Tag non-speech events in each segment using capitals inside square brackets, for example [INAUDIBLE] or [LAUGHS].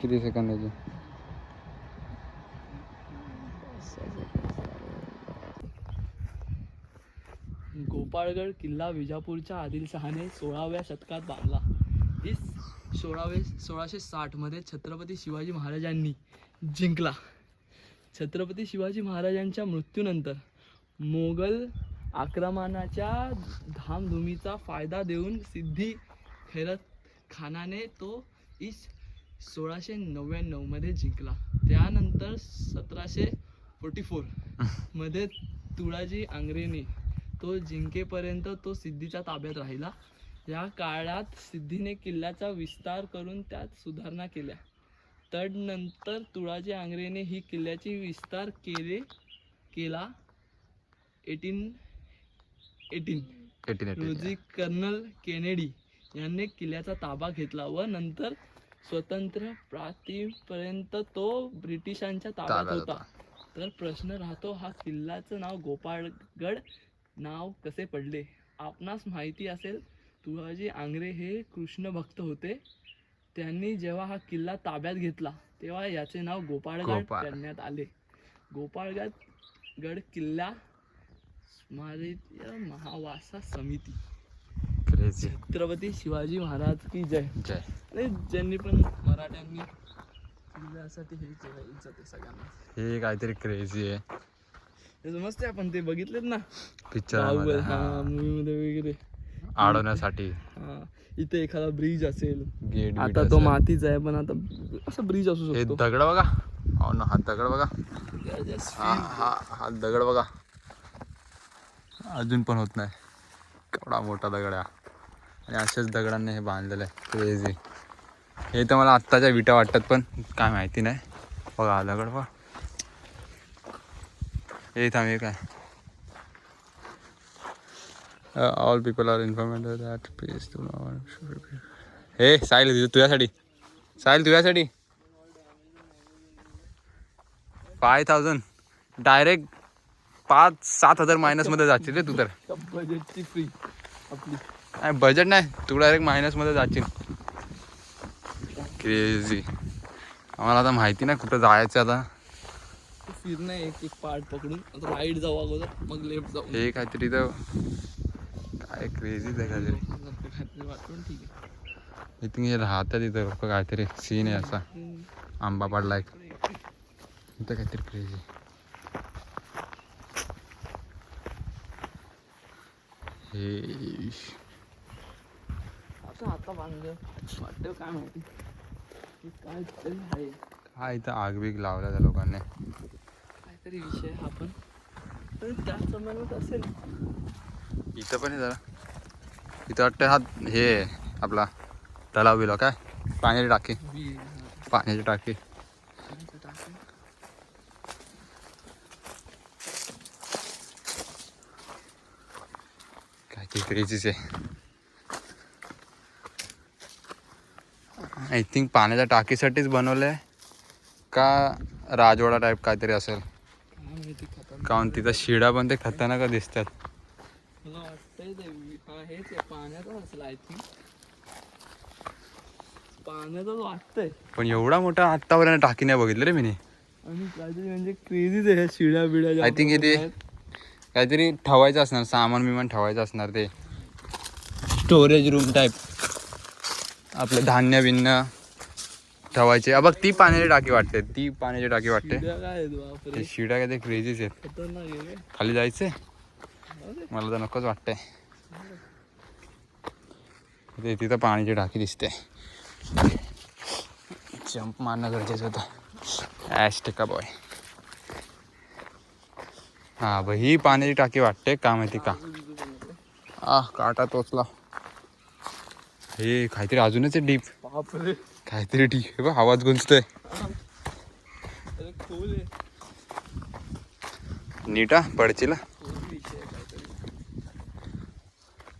किती सेकंदाची गोपाळगड किल्ला विजापूरच्या आदिलशहाने सोळाव्या शतकात बांधला. इस सोळावे सोळाशे साठमध्ये छत्रपती शिवाजी महाराजांनी जिंकला. छत्रपती शिवाजी महाराजांच्या मृत्यूनंतर मोगल आक्रमणाच्या धामधुमीचा फायदा देऊन सिद्धी खैरत खानाने तो इस सोळाशे नव्याण्णवमध्ये जिंकला. त्यानंतर सतराशे फोर्टी फोर [LAUGHS] मध्ये तुळाजी आंग्रेने तो जिंकेपर्यंत तो सिद्धीच्या ताब्यात राहिला. या काळात सिद्धीने किल्ल्याचा विस्तार करून त्यात सुधारणा केल्या. तदनंतर तुळाजी आंग्रेने ही किल्ल्याची विस्तार केले केला. एटीन. एटीन एटीन रोजी कर्नल केनेडी यांनी किल्ल्याचा ताबा घेतला व नंतर स्वतंत्र प्रांतीपर्यंत तो ब्रिटिशांच्या ताब्यात होता. तर प्रश्न राहतो हा किल्ल्याचं नाव गोपाळगड नाव कसे पडले? आपणास माहिती असेल तुळाजी आंग्रे हे कृष्ण भक्त होते. त्यांनी जेव्हा हा किल्ला ताब्यात घेतला तेव्हा याचे नाव गोपाळगड गोपाळ. करण्यात आले. गोपाळगड गड किल्ला महावासा समिती. छत्रपती शिवाजी महाराज की जय. जय. आणि ज्यांनी पण मराठ्यांनी किल्ल्यासाठी हे केलं इज्जत आहे सगळ्यांना. हे काहीतरी क्रेझी आहे. हे समजते आपण ते बघितलेत ना. पिक्चर हा मूवी मध्ये वगैरे. अडवण्यासाठी इथे एखादा ब्रिज असेल. गेट आता तो मातीचा आहे पण आता असा ब्रिज असू हे शकतो. दगड बघा. हो ना हा दगड बघा. हा हा हा दगड बघा. अजून पण होत नाही. केवढा मोठा दगड आहे. आणि अशाच दगडांनी हे बांधलेलं आहे. क्रेझी हे तर मला आत्ताच्या विटा वाटतात पण काय माहिती नाही. बघा हा दगड बघा. हे थांब काय? All people are informated that please to हे साहिल तुझ्यासाठी. साहिल तुझ्यासाठी. फाय थाउजंड डायरेक्ट पाच सात हजार मायनसमध्ये जाशील रे तू तर. बजेटची फ्री आपली. नाही बजेट नाही. तू डायरेक्ट मायनसमध्ये जाशील. क्रेझी आम्हाला आता माहिती नाही कुठं जायचं आता. फिरणं एक एक पार्ट पकडून. आता राईट जाऊ अगोदर मग लेफ्ट जाऊ. हे काहीतरी तर काय क्रेझीच आहे काहीतरी. वाटून ठीक आहे. इथे हे राहतात इथं लोक काहीतरी सीन आहे असा. आंबा पाडला एक. इथं काहीतरी क्रेझी हे आता आता बांधलं वाटतं काय माहिती. हे काय तरी आहे. काय इथं आग बीग लावल्या त्या लोकांनी. काहीतरी विषय हा पण. त्याच प्रमाणात असेल. इथं पण आहे जरा. इथं वाटतं हा हे आहे आपला तलाव बिलाव काय? पाण्याची टाकी. पाण्याची टाकी. हा. काय ते क्रेझीच आहे. आय थिंक पाण्याच्या टाकीसाठीच बनवलं आहे का राजवाडा टाईप काहीतरी असेल. काहून तिथं शिडा पण ते खतरनाक दिसतात. पण एवढा मोठा आत्तापर्यंत टाकी नाही बघितलं रे मी म्हणजे क्रेझीच आहे ज्या आय थिंक इथे. काहीतरी ठेवायचं असणार सामान बिमान ठेवायचं असणार ते. स्टोरेज रूम टाईप आपले धान्य बिन्य ठेवायचे. बघ ती पाण्याची टाकी वाटते. ती पाण्याची टाकी वाटते. शिड्या काय ते शिडा काय ते क्रेझीच आहेत. खाली जायचंय अरे, मला तर नकोच वाटतंय. ते तिथं पाण्याची टाकी दिसते. जंप मारणं गरजेचं होतं. ॲश टिका बॉय हा ब ही पाण्याची टाकी वाटते का? माहिती का आ काटा टोचला. हे काहीतरी अजूनच आहे डीप बापरे. काहीतरी डीप हे बघ आवाज गुंजतोय. आहे. नीटा पडचिला.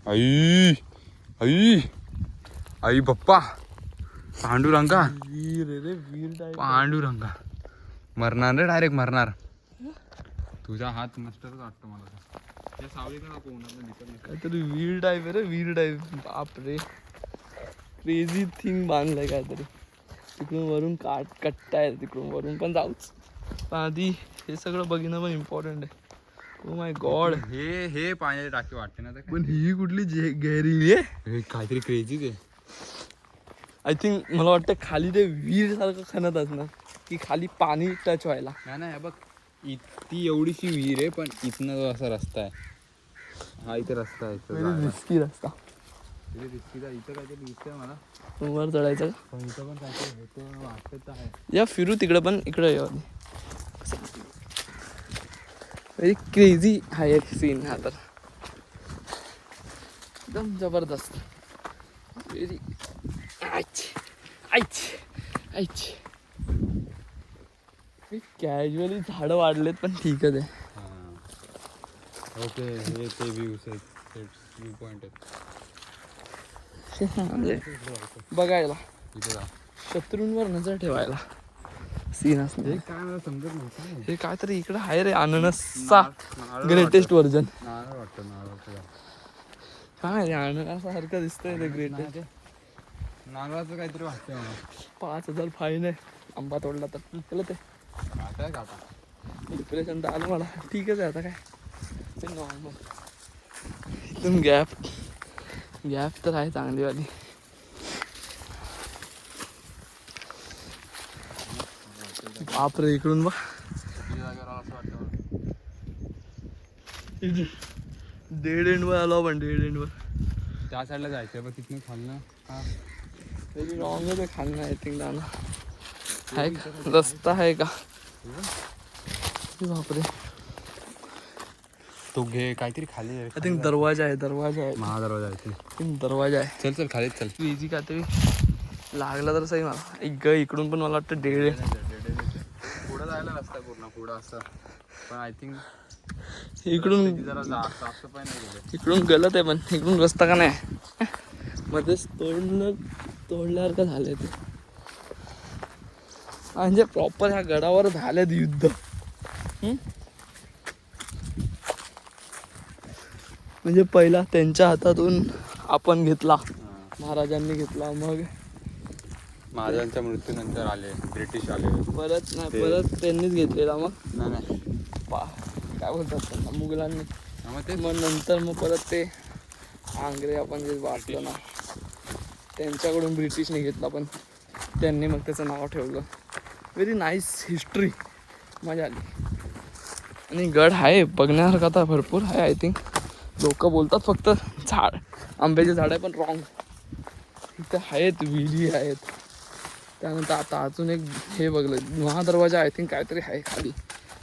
आहे आई आई आई पप्पा पांडुरंगा. वीर आहे रे वीर टाईप पांडुरंगा. मरणार रे डायरेक्ट मरणार. तुझा हात नसतच वाटतो मला. काहीतरी वीर टाईप आहे रे वीर टाईप बापरे. क्रेझी थिंग बांधलाय काहीतरी. तिकडून वरून काट कट्टा आहे तिकडून वरून. पण जाऊच. पण आधी हे सगळं बघणं पण इम्पॉर्टंट आहे. ओ माय गॉड हे हे पाण्याची टाकी वाटते ना पण ही कुठली जे गॅरी आहे? काहीतरी क्रेझी ते. आय थिंक मला वाटतं खाली ते विहीर सारखं खणत असणार. की खाली पाणी टच व्हायला. नाही नाही बघ. इत- ती एवढीशी विहीर आहे पण इथनं जो असा रस्ता आहे. हा इथे रस्ता आहे. रिस्की रस्ता. दिसतीला इथं काहीतरी दिसतंय मला. वर चढायचं का? पण इथं पण काहीतरी होतं वाटत आहे. या फिरू तिकडे पण इकडे येऊ आधी. व्हेरी क्रेझी हा एक सीन हा तर. एकदम जबरदस्त. व्हेरी आच आच आच कॅज्युअली झाडं वाढलेत पण ठीकच आहे. ओके हे ते व्ह्यूज आहेत व्ह्यू पॉईंट आहेत. म्हणजे [LAUGHS] बघायला. शत्रूंवर नजर ठेवायला. सीन असते हे काय समजत हे काहीतरी इकडे आहे रे अननसचा ग्रेटेस्ट व्हर्जन काय रे अननसासारखं दिसतंय ते. ग्रेटेस्ट नारळाचं काहीतरी वाटतंय पाच हजार फाईन आहे. आंबा तोडला तर. केलं ते. डिप्रेशन तर आलं मला. ठीकच आहे आता काय. ते नॉर्मल एकदम गॅप गॅप तर आहे चांगलीवाली बापरे इकडून बघ तुझ्या जागेवर आलं आपण डेड एंडवर त्या साईडला जायचं बघ तिथनं खाल्लं हा रॉंगच आहे खाणं आय थिंक जाणं आहे का रस्ता आहे का बापरे तो घे काहीतरी खाली आहे. आय थिंक दरवाजा आहे दरवाजा आहे. महादरवाजा आहे ते. I think दरवाजा आहे. चल चल खाली चल. इझी काहीतरी लागला तर सही मला. एक ग इकडून पण मला वाटतं डेड आहे. पुढं जायला रस्ता आहे पूर्ण पुढं असं. पण आय थिंक इकडून जरा नाही इकडून गलत आहे पण इकडून रस्ता का नाही? मध्येच तोडलं तोडल्यासारखं झालंय ते? म्हणजे प्रॉपर ह्या गडावर झालेत युद्ध. हम्म? म्हणजे पहिला त्यांच्या हातातून आपण घेतला. महाराजांनी घेतला. मग महाराजांच्या मृत्यूनंतर आले ब्रिटिश आले. परत नाही परत त्यांनीच घेतलेला मग. नाही पा काय बोलतात त्यांना? मुघलांनी. मग ते मग नंतर मग परत ते आंग्रे आपण जे वाचलं ना त्यांच्याकडून ब्रिटिशने घेतला पण त्यांनी मग त्याचं नाव ठेवलं. व्हेरी नाईस हिस्ट्री मजा आली आणि गड आहे बघण्यासारखा आता भरपूर आहे आय थिंक लोक बोलतात फक्त झाड. आंब्याचे झाड आहे पण रॉंग इथे आहेत विहिरी आहेत. त्यानंतर आता अजून एक हे बघलं. महादरवाजा आय थिंक काहीतरी आहे खाली.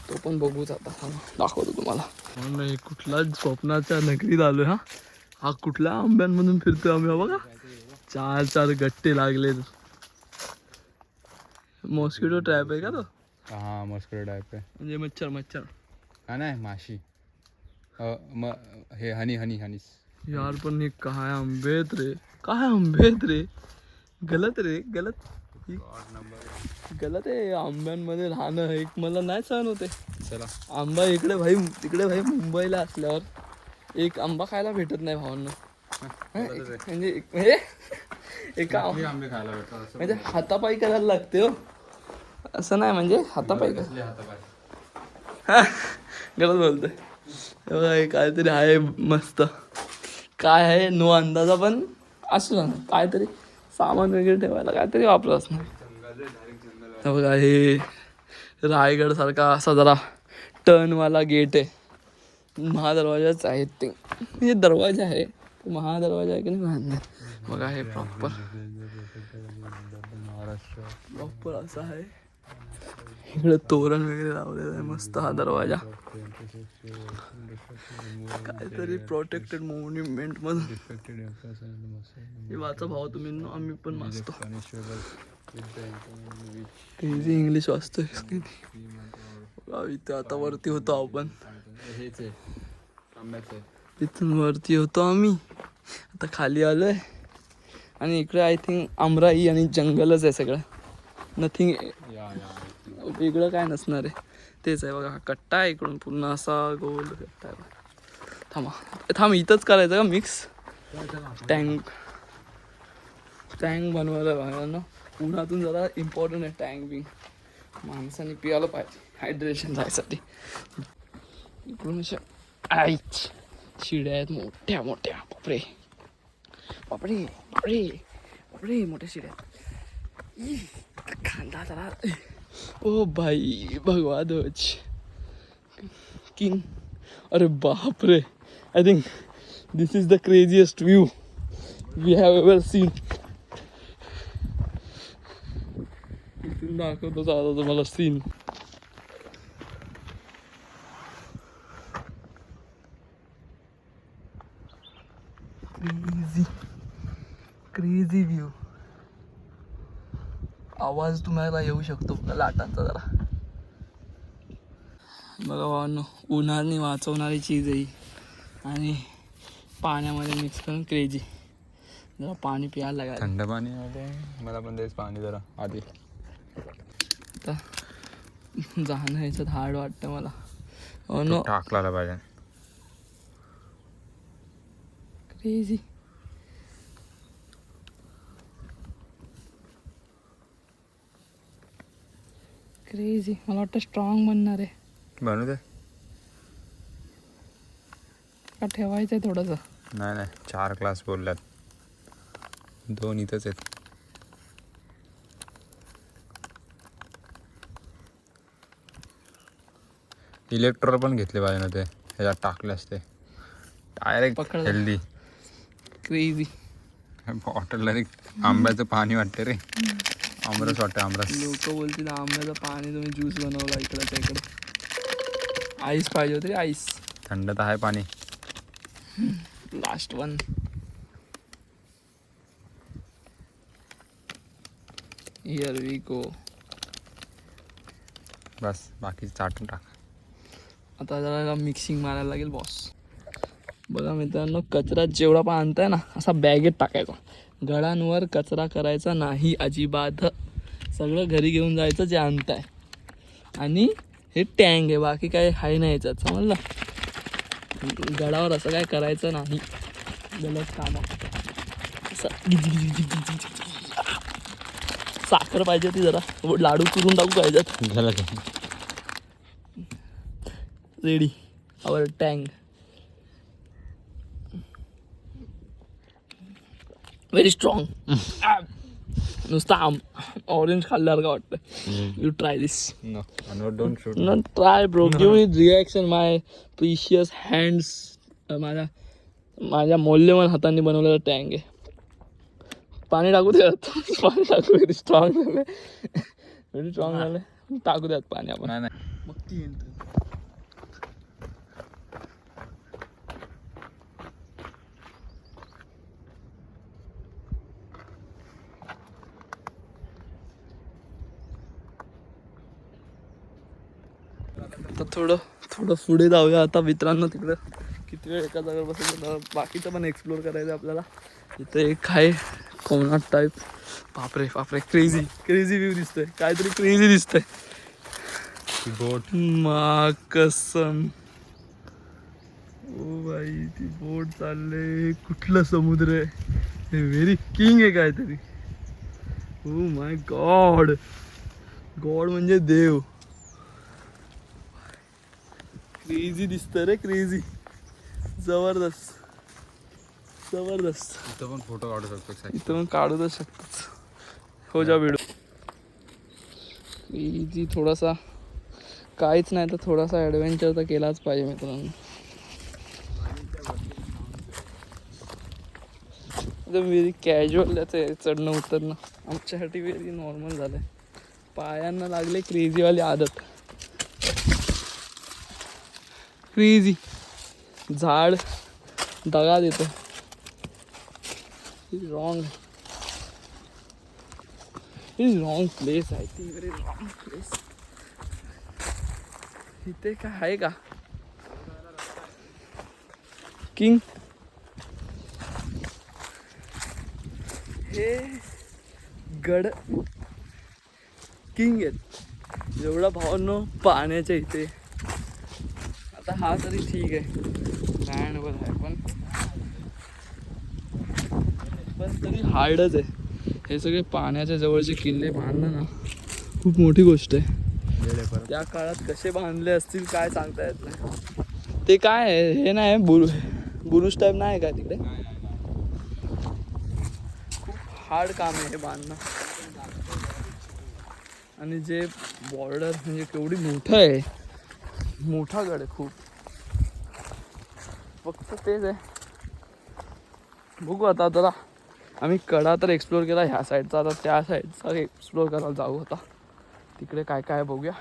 तो पण बघूच आता. दाखवतो तुम्हाला. नाही कुठला स्वप्नाच्या नगरीत आलोय हा? हा कुठल्या आंब्यांमधून फिरतोय आम्ही हा बघा. चार चार गट्टे लागले. मॉस्किटो ट्रॅप आहे का तो? हा मस्कर टाईप आहे. म्हणजे मच्छर मच्छर. हा नाही माशी. म हे हनी हनी हनी यार पण हे काय आंबेत रे? काय आंबेत रे? गलत रे गलत. गलत आहे आंब्यांमध्ये राहणं. एक मला नाही सहन होते चला. आंबा इकडे भाई तिकडे भाई मुंबईला असल्यावर एक आंबा खायला भेटत नाही भावांना. म्हणजे एक- म्हणजे आंबे खायला भेटतात म्हणजे हातापायी करायला लागते हो. असं नाही म्हणजे हातापाय गलत बोलतोय. काहीतरी आहे मस्त. काय आहे? नो अंदाजा पण असू ना काहीतरी सामान वगैरे ठेवायला काहीतरी वापरत असणार बघा हे रायगड सारखा असा जरा टर्नवाला गेट आहे. महादरवाजाच आहे ते. म्हणजे दरवाजा आहे. तो महादरवाजा आहे की नाही बघा हे प्रॉपर महाराष्ट्र. प्रॉपर असं आहे. इकडे तोरण वगैरे लावलेलं आहे मस्त हा दरवाजा. काहीतरी प्रोटेक्टेड मोन्युमेंट मधून वाचा भाव तुम्ही आम्ही पण वाचतो. इंग्लिश वाचतोय इथे आता वरती होतो आपण. तिथून वरती होतो आम्ही. आता खाली आलोय. आणि इकडे आय थिंक आमराई आणि जंगलच आहे सगळं. नथिंग वेगळं काय नसणार आहे. तेच आहे बघा हा कट्टा आहे इकडून पूर्ण असा गोल. कट्टा आहे थांबा. थांब इथंच करायचं का मिक्स टँक टँक बनवायला बघा ना. उन्हातून जरा इम्पॉर्टंट आहे टँक बिंग माणसाने पियाला पाहिजे. हायड्रेशन जायसाठी इकडून अशा आईच शिड्या आहेत मोठ्या मोठ्या. बापरे. बापरे बापरे. बापरे मोठ्या शिड्या आहेत. खांदा जरा ओ भाई भगवा ध्वज किंग अरे बापरे I think this is the craziest view we have ever seen इथून दाखवतो आता तुम्हाला सीन क्रेझी क्रेझी व्ह्यू आवाज तुम्हाला येऊ शकतो. लाटांचा जरा. बघा भावांनो उन्हाळी वाचवणारी चीज आहे. आणि पाण्यामध्ये मिक्स करून क्रेझी जरा पाणी प्यायला लागायला. थंड पाणी आले मला पण तेच पाणी जरा आधी. आता जाणं याच्यात हार्ड वाटतं मला. हो नो टाकला पाहिजे. क्रेझी क्रेझी मला वाटतं स्ट्रॉंग बनणार आहे. बनू दे. का ठेवायचं आहे थोडंसं? नाही नाही. चार क्लास बोलल्यात. दोन इथंच आहेत. इलेक्ट्रॉल पण घेतले पाहिजे ना ते. ह्याच्यात टाकले असते डायरेक्ट पकडलं. हेल्दी क्रेझी बॉटलला रे आंब्याचं पाणी वाटते रे. आमरस वाटतं आमरस लोक बोलतील आंब्याचं पाणी तुम्ही ज्यूस बनवला इकडं इकडे आईस पाहिजे होती आईस थंड तर आहे पाणी last one here we go बस बाकी चाटून टाक आता जरा मिक्सिंग मारायला लागेल बॉस बघा मित्रांनो कचरा जेवढा पण आणताय ना असा बॅगेत टाकायचा। गळांवर कचरा करायचा नाही अजिबात. सगळं घरी घेऊन जायचं जे आणताय आणि हे टँग आहे बाकी काय हाय नाही याच्यात समजलं? गडावर असं काय करायचं नाही. गलत काम. साखर पाहिजे होती जरा. लाडू चुरून टाकू पाहिजेत ते ready our tongue. Very strong नुसतं आम ऑरेंज खाल्ल्यावर का वाटतं you try this no don't shoot try bro give me reaction my precious hands माझ्या माझ्या मौल्यवान हातांनी बनवलेलं टँग आहे. पाणी टाकू द्यात [LAUGHS] पाणी टाकू व्हेरी स्ट्रॉंग झालं. व्हेरी स्ट्रॉंग झालं. टाकू द्यात पाणी आपण. मग ती थोडं थोडं पुढे जाऊया आता मित्रांनो तिकडं. किती वेळ एका जागेवर बसायचं बाकीचं पण एक्सप्लोर करायचं आपल्याला. इथं एक आहे कोणाट टाईप बापरे बापरे क्रेझी क्रेझी व्ह्यू दिसतोय. काहीतरी क्रेझी दिसतंय. बोट. मा कसम. ओ भाई ती बोट चालले. कुठलं समुद्र आहे? हे व्हेरी किंग आहे काहीतरी. ओ माय गॉड गॉड म्हणजे देव. क्रेझी दिसतं रे क्रेझी जबरदस्त. जबरदस्त. इथं पण फोटो काढू शकतो इथं पण काढूच शकतोच. हो जा व्हिडिओ क्रेझी थोडासा. काहीच नाही तर थोडासा ॲडव्हेंचर तर केलाच पाहिजे मित्रांनो. एकदम व्हेरी कॅज्युअल त्याचं आहे चढणं उतरणं. आमच्यासाठी व्हेरी नॉर्मल झालं पायांना लागले क्रेझीवाली आदत. क्रेझी झाड दगा देतं. Wrong is wrong place I think very wrong place इथे काय आहे का? किंग हे गड किंग आहेत. जेवढा भावांनो पाण्याच्या इथे. आता हा तरी ठीक आहे. लँडवर आहे पण. पण तरी हार्डच आहे. हे सगळे पाण्याच्या जवळचे किल्ले बांधणं ना खूप मोठी गोष्ट आहे. त्या काळात कसे बांधले असतील काय सांगता येत नाही. ते काय आहे हे नाही बुरु बुरुज टाईप नाही का तिकडे? खूप हार्ड काम आहे हे बांधणं. आणि जे बॉर्डर म्हणजे केवढी मोठं आहे. मोठा गड आहे खूप. फक्त तेच आहे. बघू आता जरा. आम्ही कडा तर एक्सप्लोर केला ह्या साईडचा आता त्या साईडचा एक्सप्लोर करायला जाऊ आता. तिकडे काय काय बघूया.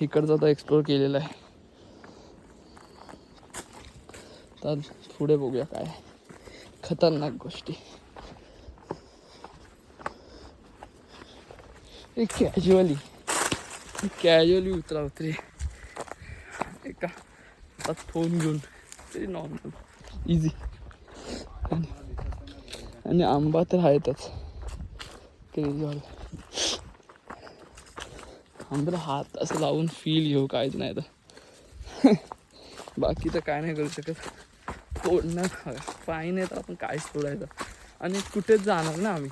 इकडचं आता एक्सप्लोर केलेलं आहे. तर पुढे बघूया काय खतरनाक गोष्टी. कॅज्युअली कॅज्युअली उतरा उतरे एका हातात फोन घेऊन तरी नॉर्मल इझी आणि आंबा तर आहेतच क्रेझीवाला आंब्याला हात असं लावून फील घेऊ काहीच नाही तर बाकी तर काय नाही करू शकत तोडणं पाय नाही तर आपण काहीच तोडायचं आणि कुठेच जाणार ना आम्ही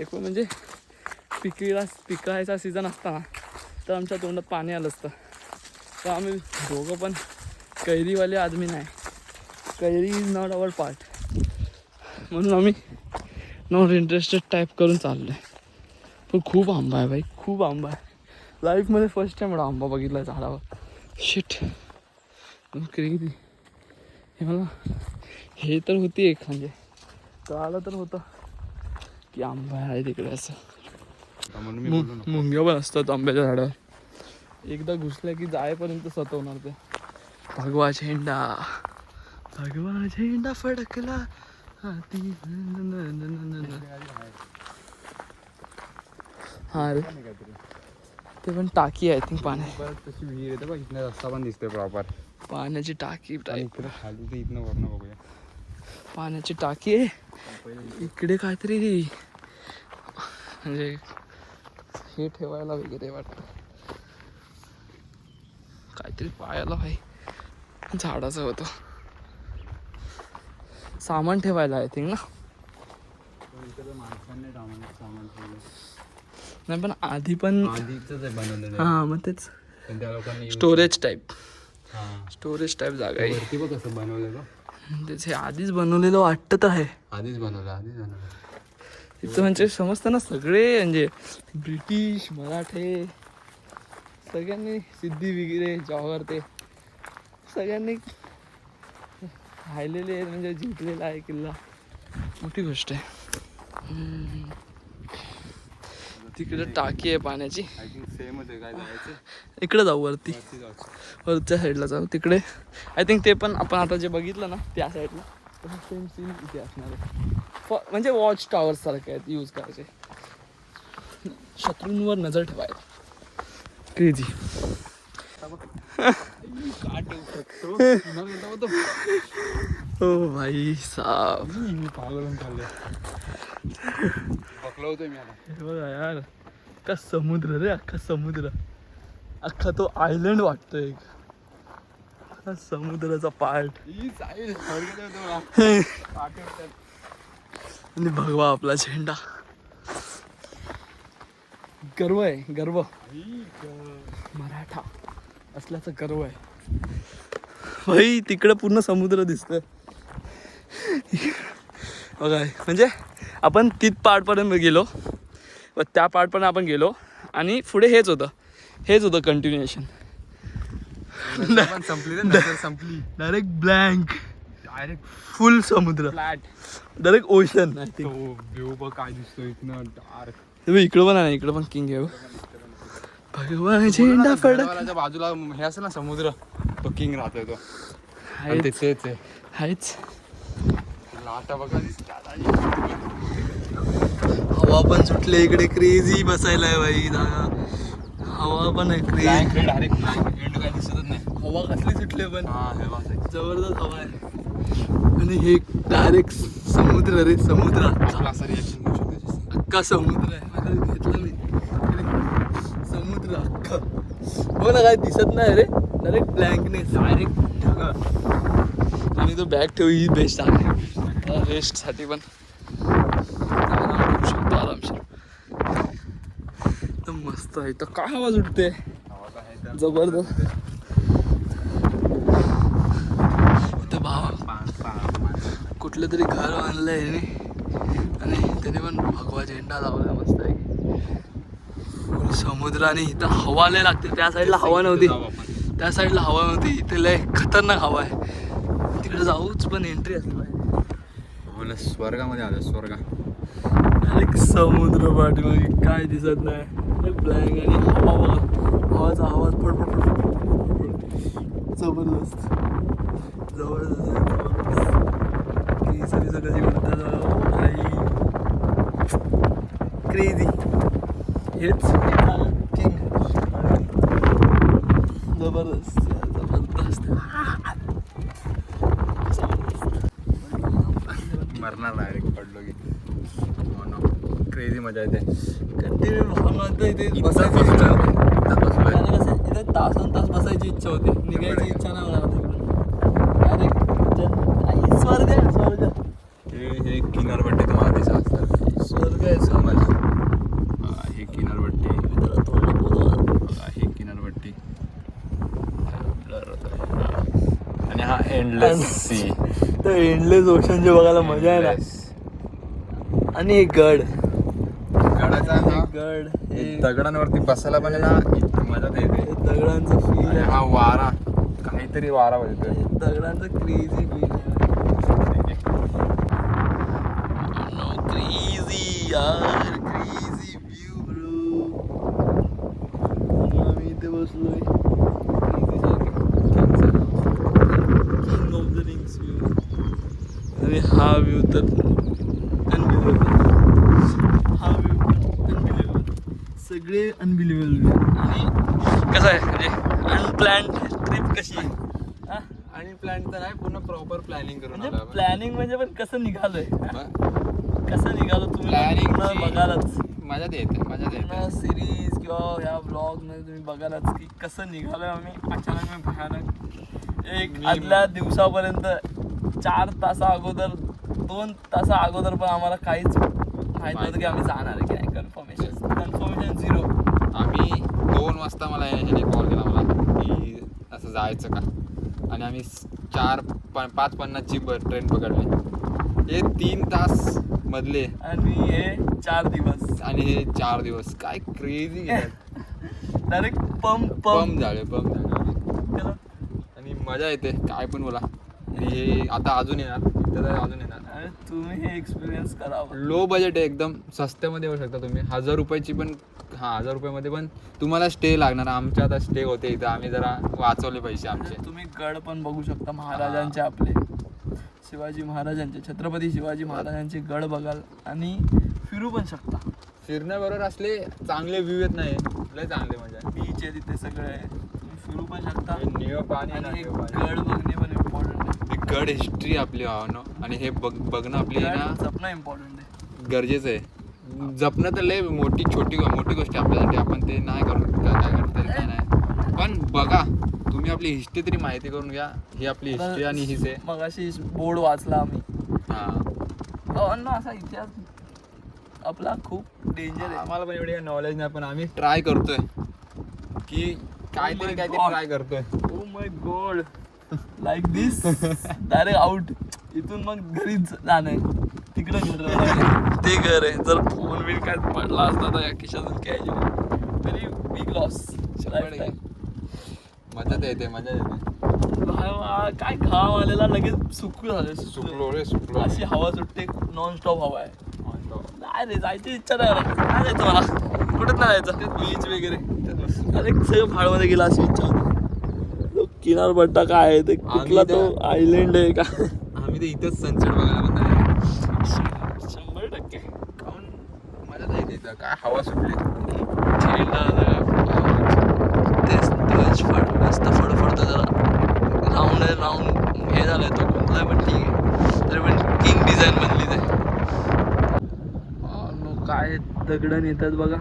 एक म्हणजे पिकीला पिकायचा सीझन असताना तर आमच्या तोंडात पाणी आलं असतं. तर आम्ही दोघं पण कैरीवाले आदमी नाही. कैरी इज नॉट अवर पार्ट म्हणून आम्ही नॉट इंटरेस्टेड टाईप करून चाललो आहे पण खूप आंबा आहे भाई खूप आंबा आहे. लाईफमध्ये फर्स्ट टाईम एवढा आंबा बघितला झाडावर. शिट क्रेझी हे मला हे तर होती एक म्हणजे. कळालं तर होतं. की आंबा आहे तिकडे असं. मुंग्या पण असतात आंब्याच्या झाडावर. एकदा घुसल्या की जायपर्यंत सतवणार ते. भगवा झेंडा. भगवा झेंडा फडकला. हाती. हा रे. ते पण टाकी आहे थिंक पाण्या तशी विहीर येते बघ इथनं रस्ता पण दिसतोय प्रॉपर पाण्याची टाकी टाईप खाली ते इथनं बघूया. पाण्याची टाकी आहे. इकडे काहीतरी. म्हणजे हे ठेवायला वगैरे वाटतं. काहीतरी पायाला भाई झाडाचं होतं. सामान ठेवायला आय थिंक ना. नाही पण आधी पण हा मग तेच. स्टोरेज टाईप हा. स्टोरेज टाईप जागा आहे. कसं बनवलेलं तेच हे आधीच बनवलेलं वाटतं तर आहे. आधीच बनवलं आधीच बनवलं. तिथं म्हणजे समजतं ना सगळे म्हणजे ब्रिटिश मराठे. सगळ्यांनी सिद्धी वगैरे जवाहर ते सगळ्यांनी राहिलेले आहेत म्हणजे जिंकलेला आहे किल्ला. मोठी गोष्ट आहे. तिकडे टाकी आहे पाण्याची. इकडे जाऊ वरती. वरच्या साईडला जाऊ तिकडे. आय थिंक ते पण आपण आता जे बघितलं ना त्या साईडला सेम सीन इथे असणार आहे. म्हणजे वॉच टॉवर सारखे आहेत यूज करायचे. शत्रूंवर नजर ठेवायला. क्रेझी ओ हो भाई साब मी पागल होऊन चाललोय. होतोय मी आता हे बघा यार अख्खा समुद्र रे अख्खा समुद्र. अख्खा तो आयलंड वाटतोय. एक समुद्राचा पार्ट ई, साहिल, स्वर्गात होतो आणि भगवा आपला झेंडा. गर्व आहे गर्व. मराठा असल्याचा गर्व आहे. भाई तिकडं पूर्ण समुद्र दिसतोय. बघा म्हणजे आपण तिथ पार्टपर्यंत गेलो. व त्या पार्टपर्यंत आपण गेलो. आणि पुढे हेच होतं. हेच होतं कंटिन्युएशन संपली संपली. डायरेक्ट ब्लँक डायरेक्ट फुल समुद्र. फ्लॅट डायरेक्ट ओशन काय दिसतो इथनं. डार्क इकडं पण आहे ना इकडं पण किंग आहे हो. भगवा झेंडा फडक. बाजूला हे असेल ना समुद्र तो किंग राहतोय तो. आणि ते तेच आहे आहेच लाटा बघा. हवा पण सुटले इकडे क्रेझी बसायला आहे बाई जागा हवा पण आहे क्रेझी डायरेक्ट काय दिसतच नाही. हवा कसली सुटले पण. हा हे बघ. जबरदस्त हवा आहे. आणि हे डायरेक्ट समुद्र रे समुद्र अख्खा असं रिएक्शन घेऊ शकतो. अख्खा समुद्र आहे. आता घेतलं मी समुद्र अख्खा. हो ना काय दिसत नाही रे? डायरेक्ट ब्लँकनेस डायरेक्ट ढगा. आणि तो बॅग ठेव ही बेस्ट आहे रेस्टसाठी पण. आरामशीर तर मस्त आहे. तर काय आवाज उठते जबरदस्त. इथं भावा. कुठलं तरी घर बांधलं आहे आणि त्याने पण भगवा झेंडा लावला मस्त आहे. समुद्र आणि इथं हवा लय लागते त्या साईडला हवा नव्हती. त्या साईडला हवा नव्हती इथे लय खतरनाक हवा आहे. तिकडे जाऊच पण एंट्री असली पाहिजे स्वर्गामध्ये आलं स्वर्गा. समुद्र पाठीमागे काय दिसत नाही. ब्लँक आणि हवा हवाचा आवाज फडफड जबरदस्त. जबरदस्त. केसरी सगळी क्रेझी हेच किंग जबरदस्त जबरदस्त मरणार डायरेक्ट पडलो की. क्रेझी मजा येते. कंटिन्यू इथे. बसायची इच्छा. होती. इथं तासन तास बसायची इच्छा होती. निघायची इच्छा नाही होणार तिकडून डायरेक्ट स्वर्ग आहे स्वर्ग हे हे किनारपट्टी तुम्हाला दिसत असतात स्वर्ग आहे स्वर्ग हा, हे किनारपट्टी मित्राला तोंड नको लावा. बघा, ही किनारपट्टी Blur होतोय. आणि हा एंडलेस सी तर एंडलेस ओशनचे बघायला मजा आहे ना. आणि हे गड. गडाचा हा. गड हे दगडांवरती बसायला पण ना इतकी मजा येते. हे दगडांचं फील हा वारा काहीतरी वारा हे दगडांचं क्रेझी फील आहे. क्रेझी यार क्रेझी व्यू ब्रो आम्ही इथे बसलोय king of the rings view आणि हा व्यू तर अनबिलिव्हेबल हा पण अनबिलिव्हेबल सगळे अनबिलिव्हेबल आणि कसं आहे? म्हणजे अनप्लॅन्ड ट्रिप कशी आहे? हा? आणि प्लॅन तर नाही पूर्ण प्रॉपर प्लॅनिंग करून म्हणजे. प्लॅनिंग म्हणजे पण कसं निघालोय? कसं निघालो तुम्ही? पूर्ण ची- बघालच. मजाच येते मजाच येते सिरीज किंवा ह्या ब्लॉगमध्ये तुम्ही बघालच की कसं निघालोय आम्ही. अचानक मी भयानक. एक आदल्या दिवसापर्यंत चार तासा अगोदर दोन तासा अगोदर पण आम्हाला काहीच माहीत नव्हतं की आम्ही जाणार आहे की नाही. कन्फर्मेशन कन्फर्मेशन झिरो आम्ही दोन वाजता मला ह्याने कॉल केला मला की असं जायचं का? आणि आम्ही चार प पाच पन्नासची ब ट्रेन पकडली. हे तीन तास मधले. आणि हे चार दिवस. आणि हे चार दिवस. काय क्रेझी डायरेक्ट पंप पंप झाले पंप झाले. आणि मजा येते. काय पण बोला. आणि हे आता अजून येणार. तर अजून येणार. तुम्ही हे एक्सपिरियन्स करावं लो बजेट आहे एकदम सस्त्यामध्ये येऊ शकता तुम्ही. हजार रुपयाची पण हां हजार रुपयामध्ये पण तुम्हाला स्टे लागणार. आमच्या आता स्टे होते इथं. आम्ही जरा वाचवले पैसे आमचे. म्हणजे तुम्ही गड पण बघू शकता महाराजांचे आपले. शिवाजी महाराजांचे छत्रपती शिवाजी महाराजांचे गड बघाल आणि फिरू पण शकता. फिरण्याबरोबर असले चांगले व्ह्यू येत नाही. लय चांगले म्हणजे. बीच आहे तिथे सगळे. तुम्ही फिरू पण शकता. पाणी. गड बघणे पण गड हिस्ट्री आपली भावनं आणि हे बघ बघणं आपली आहे ना. जपणं इम्पॉर्टंट आहे. गरजेचं आहे. जपणं तर लय मोठी छोटी मोठी गोष्ट आहे आपल्यासाठी. आपण ते नाही करू काय काय करता काय नाही. पण बघा तुम्ही आपली हिस्ट्री तरी माहिती करून घ्या. ही आपली हिस्ट्री आणि हीच आहे. मग अशी बोर्ड वाचला आम्ही. हां. हो ना असा इतिहास आपला खूप डेंजर आहे. आम्हाला पण एवढे नॉलेज नाही पण आम्ही ट्राय करतोय. की काहीतरी my काहीतरी. ट्राय करतोय. ओ my god like this direct out इथून मग घरीच जाणं. तिकडं घर आहे. ते घर आहे. जर फोन बिन काय पडला असता तर या खिशातून कॅश व्हेरी बिग लॉस. मजा येते मजा येते. काय घाम आलेला लगेच सुकू झालं सुकलो रे सुकलो. अशी हवा सुटते नॉन स्टॉप हवा आहे. नाही रे जायची इच्छा नाही जायचं मला. कुठेच नाही जायचं. बीच वगैरे. अरे सगळं भाडमध्ये गेला अशी इच्छा होती. किनारपट्टा काय आहे? ते कुठला तो आयलंड आहे का? आम्ही ते इथंच सनसेट बघायला पण शंभर टक्के. काहून मजा येते इथं. काय हवा सुटली. तेच तेच फड मस्त फडफडतो जरा. राऊंड आहे राऊंड हे झालंय तो. गुंतलाय पण ठीक आहे. तरी पण किंग डिझाईन बनली ते काय दगडं येतात बघा.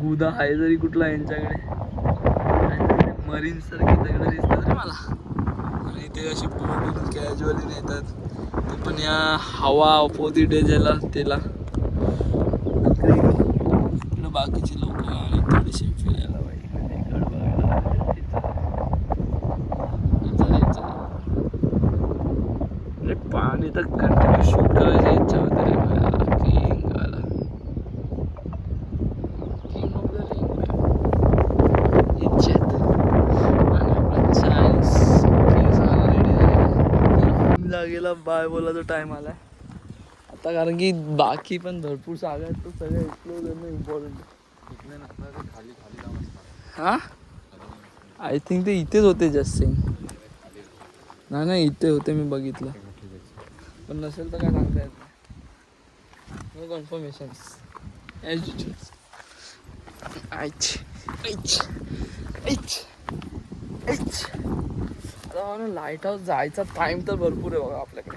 गुदा आहे जरी कुठला यांच्याकडे. मरीन सारखे दगडं दिसतात रे मला. आणि ते असे पूर्ण कॅज्युअली नेतात. ते पण या हवा अपोजिट आहे ज्याला त्याला बाकीची लोक आणि थोडीशी फिरायला पाहिजे म्हणजे गड बघायला पाहिजे. चला, चला. अरे पाणी तर कंटिन्यू शूट करायचं याच्यामध्ये रे भाया. King वाला. King of the ring, भाया. याच्यात. आणि आपला Chinese king झाला, ready झालेला. King जागेला बाय बोलायचा टाइम आलाय. आता कारण की बाकी पण भरपूर जागा आहेत तर सगळं एक्सप्लोर करणं इम्पॉर्टंट हा? आय थिंक ते इथेच होते जस्ट सिंग नाही नाही इथे होते मी बघितलं. पण नसेल तर काय सांगता येत नाही. नो कन्फर्मेशन ऐच ऐच ऐच ऐच आता लाइट हाऊस जायचा टाइम तर भरपूर आहे बघा आपल्याकडे.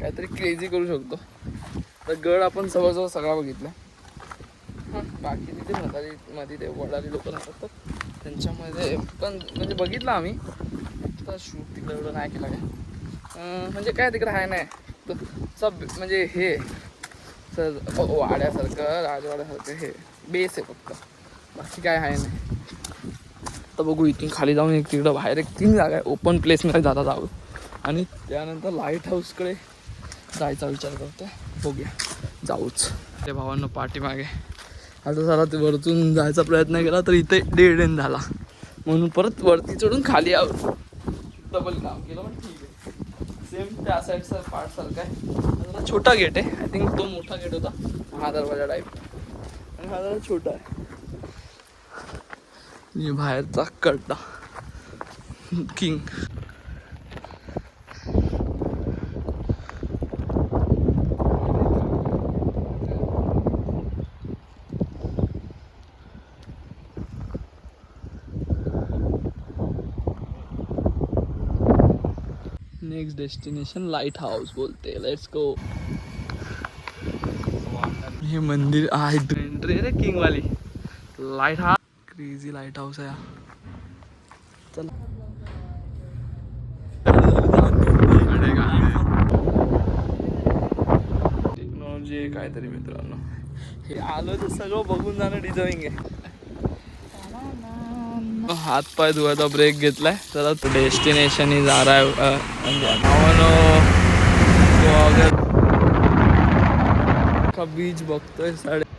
काहीतरी क्रेझी करू शकतो. तर गड आपण जवळजवळ सगळा बघितला. हां. बाकी तिथे म्हातारी मध्ये ते वडारी लोक राहतात तर त्यांच्यामध्ये पण म्हणजे बघितलं आम्ही. तर शूट तिकडे एवढं नाही केलं काय. म्हणजे काय तिकडे आहे नाही. तर सब म्हणजे हे सर वाड्यासारखं राजवाड्यासारखं हे. बेस आहे फक्त. बाकी काय आहे नाही. आत्ता बघू इथून खाली जाऊन एक तिकडं बाहेर एक तीन जागा आहे. ओपन प्लेसमध्ये जाता जाऊ आणि त्यानंतर लाइट हाऊसकडे जायचा विचार करतो बघूया. जाऊच. त्या भावांना पाठीमागे. आता झाला ते वरतून जायचा प्रयत्न केला तर इथे डेड एन झाला. म्हणून परत वरती चढून खाली आव डबल काम केलं पण ठीक आहे. सेम त्या साईडचा पार्ट सारखा आहे. जरा छोटा गेट आहे. आय थिंक तो मोठा गेट होता. हा दरवाजा टाईप आणि हा दरवाजा छोटा आहे. आणि बाहेरचा कड्डा king next destination lighthouse बोलते. लेट्स गो हे मंदिर आहे. एंट्री रे किंग वाली. Lighthouse crazy lighthouse आहे. हा. चला टेक्नॉलॉजी काहीतरी मित्रांनो. हे आलो तर सगळं बघून जाणं डिझर्विंग आहे. हात पाय धुवायचा ब्रेक घेतलाय. चला डेस्टिनेशन ही जा रहा है अ, म्हणजे नावानो. का बीच बघतोय साडे